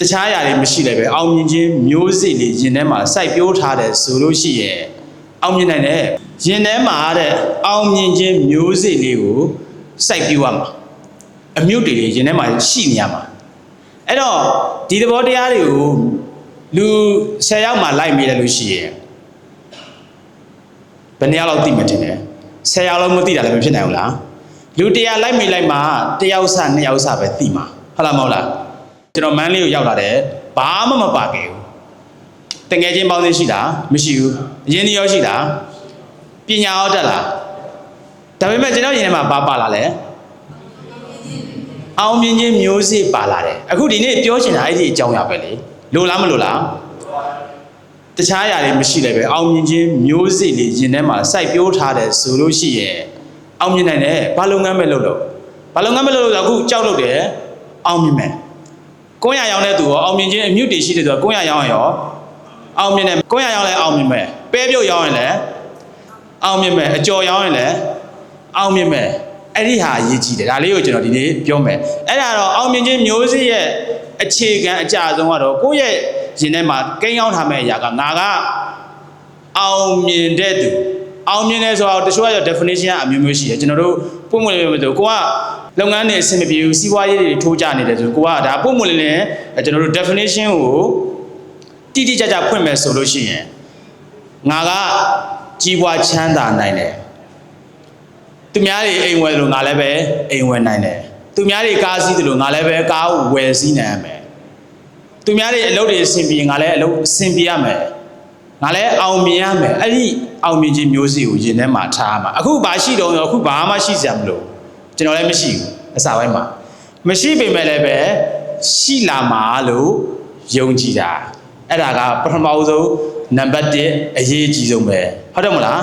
တခြားအရာတွေမရှိလည်းပဲအောင်မြင်ခြင်းမျိုးစေ့လေးရင်ထဲမှာစိုက်ပျိုးထားတယ်ဆိုလို့ရှိရဲ့အောင်မြင်နိုင်တယ်ရင်ထဲမှာတဲ့အောင်မြင်ခြင်းမျိုးစေ့လေးကိုစိုက်ပျိုးရမှာအမြုပ်တွေရင်ထဲမှာရှိနေရမှာအဲ့တော့ဒီသဘောတရားတွေကိုလူ10ယောက်မှလိုက်မိတယ်လို့ရှိရဲ့ဘယ်နှစ်ယောက်လောက်သိမှတင်တယ်10ယောက်လုံးမသိတာလည်းမဖြစ်နိုင်ဘူးလားလူ100လိုက်မိလိုက်မှ1ယောက်စ2ယောက်စပဲသိမှာဟုတ်လားမဟုတ်လား ကျွန်တော်မန်းလေးကိုရောက်လာတယ်ဘာမှမပါခဲ့ဘူးတငယ်ချင်းပေါင်းသိရှိတာမရှိဘူးအရင်ဒီရောရှိတာပညာရောတက်လားဒါပေမဲ့ကျွန်တော်ရင်ထဲမှာဘာပါလာလဲအောင်မြင်ခြင်းမျိုးစေ့ပါလာတယ်အခုဒီနေ့ပြောချင်တာအဲ့ဒီအကြောင်းအရာပဲလေလိုလားမလိုလားတခြားအရာတွေမရှိလည်းပဲအောင်မြင်ခြင်းမျိုးစေ့လေးရင်ထဲမှာစိုက်ပျိုးထားတယ်ဆိုလို့ရှိရဲ့အောင်မြင်နိုင်တယ်ဘာလုပ်ငန်းပဲလုပ်လို့ဘာလုပ်ငန်းပဲလုပ်လို့အခုကြောက်လို့တယ်အောင်မြင်မယ် ကိုရရောင်းတဲ့သူရောအောင်မြင်ခြင်းအမြုပ်တည်ရှိတဲ့သူကကိုရရောင်းရင်ရောအောင်မြင်တယ်ကိုရရောင်းလည်းအောင်မြင်မယ်ပဲပြုတ်ရောင်းရင်လည်းအောင်မြင်မယ်အကျော်ရောင်းရင်လည်းအောင်မြင်မယ်အဲ့ဒီဟာအရေးကြီးတယ်ဒါလေးကိုကျွန်တော်ဒီနေ့ပြောမယ်အဲ့ဒါတော့အောင်မြင်ခြင်းမျိုးစေ့ရဲ့အခြေခံအကြဆုံးကတော့ကိုယ့်ရဲ့ရင်ထဲမှာကိန်းရောက်ထားမယ့်အရာကငါကအောင်မြင်တဲ့သူအောင်မြင်တယ်ဆိုတော့တချို့က definition ကအမျိုးမျိုးရှိတယ်ကျွန်တော်တို့ပုံမှန်လေးမျိုးဆိုကိုက လုပ်ငန်းတွေအဆင်မပြေဘူးစီးပွားရေးတွေထိုးကြနေတယ်ဆိုကိုကဒါပုံမှန်လေးနဲ့ကျွန်တော်တို့ definition ကိုတိတိကျကျဖွင့်မယ်ဆိုလို့ရှိရင်ငါကကြီးပွားချမ်းသာနိုင်တယ်သူများတွေအိမ်ဝယ်လို့ငါလည်းပဲအိမ်ဝယ်နိုင်တယ်သူများတွေကားစီးတယ်လို့ငါလည်းပဲကားဝယ်စီးနိုင်ရမယ်သူများတွေအလုပ်တွေအဆင်ပြေငါလည်းအလုပ်အဆင်ပြေရမယ်ငါလည်းအောင်မြင်ရမယ်အဲ့ဒီအောင်မြင်ခြင်းမျိုးစေ့ကိုရင်ထဲမှာထားရမှာအခုဘာရှိတော့ရောအခုဘာမှရှိစရာမလို ကျွန်တော်လည်းမရှိဘူးအစာပိုင်းမှာမရှိပေမဲ့လည်းပဲရှိလာမှာလို့ယုံကြည်တာအဲ့ဒါကပထမဆုံးနံပါတ်1အရေးကြီးဆုံးပဲဟုတ်တယ်မလား